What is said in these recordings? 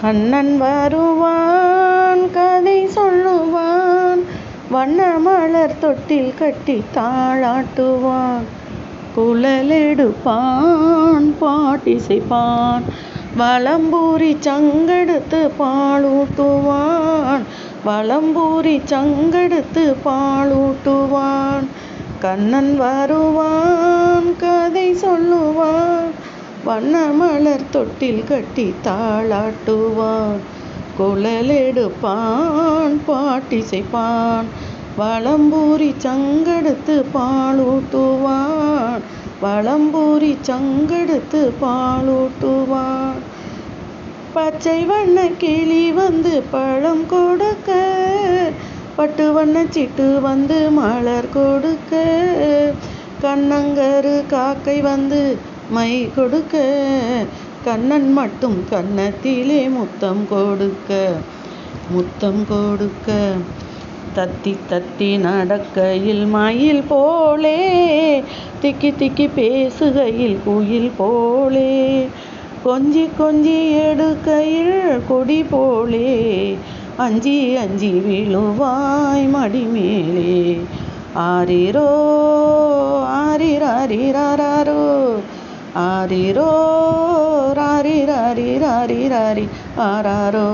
கண்ணன் வருவான் கதை சொல்லுவான் வண்ண மலர் தொட்டில் கட்டி தாளாட்டுவான் குழலெடுப்பான் பாட்டிசைப்பான் வளம்பூரி சங்கெடுத்து பாலூட்டுவான் வளம்பூரி சங்கெடுத்து பாலூட்டுவான். கண்ணன் வருவான் கதை சொல்லுவான் வண்ண மலர் தொட்டில் கட்டி தாளாட்டுவான். குழலெடுப்பான் பாட்டிசைப்பான். வளம்பூரி சங்கெடுத்து பாலூட்டுவான். வளம்பூரி சங்கெடுத்து பாலூட்டுவான். பச்சை வண்ண கிளி வந்து பழம் கொடுக்க. பட்டு வண்ண சிட்டு வந்து மலர் கொடுக்க. கண்ணங்கரு காக்கை வந்து மை கொடுக்க. கண்ணன் மட்டும் கன்னத்திலே முத்தம் கொடுக்க. முத்தம் கொடுக்க. தத்தி தத்தி நடக்கையில் மயில் போலே. திக்கி திக்கி பேசுகையில் குயில் போலே. கொஞ்சி கொஞ்சி எடுக்கையில் கொடி போலே. அஞ்சி அஞ்சி விழுவாய் மடி மேலே ஆரிரோ ஆரிராரிராரோ ஆரிரோ ராரி ராரி ராரி ராரி ஆராரோ.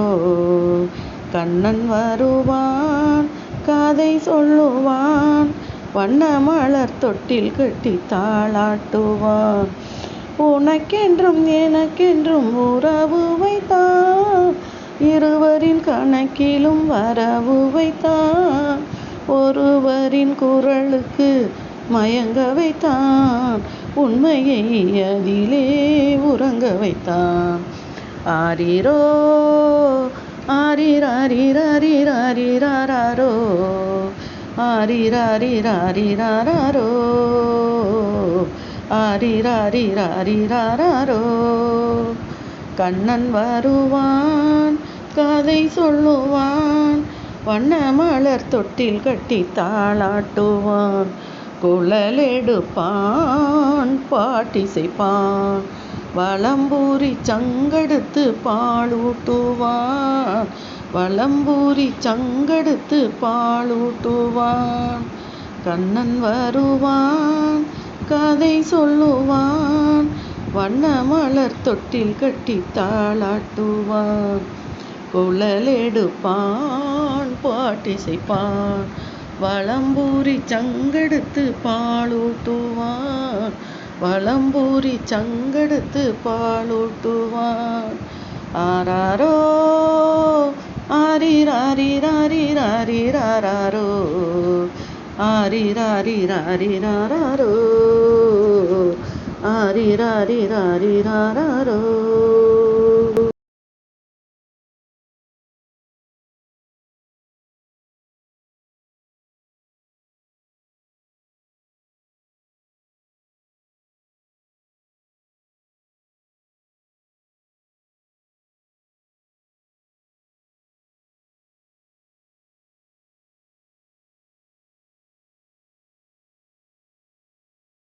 கண்ணன் வருவான் கதை சொல்லுவான் வண்ண மலர் தொட்டில் கட்டி தாளாட்டுவான். உனக்கென்றும் எனக்கென்றும் உறவு வைத்தான் இருவரின் கணக்கிலும் வரவு வைத்தான் ஒருவரின் குரலுக்கு மயங்க வைத்தான். உண்மையை அதிலே உறங்க வைத்தான். ஆரிரோ ஆரிராரிராரிராரிராரோ ஆரிராரிராரிராரோ ஆரிராரிராரிராரோ கண்ணன் வருவான் கதை சொல்லுவான் வண்ண மலர் தொட்டில் கட்டி தாளாட்டுவான். குழலெடுப்பான் பாட்டிசைப்பான். வளம்பூரி சங்கெடுத்து பாலூட்டுவான். வளம்பூரி சங்கெடுத்து பாலூட்டுவான். கண்ணன் வருவான் கதை சொல்லுவான். வண்ண மலர் தொட்டில் கட்டி தாளாட்டுவான். குழலெடுப்பான் பாட்டிசைப்பான். வளம்பூரி சங்கெடுத்து பாலூட்டுவான். வளம்பூரி சங்கெடுத்து பாலூட்டுவான். ஆராரோ ஆரிராரிராரிராரிராரோ ஆரிராரிராரிராரோ ஆரிராரிராரிராரோ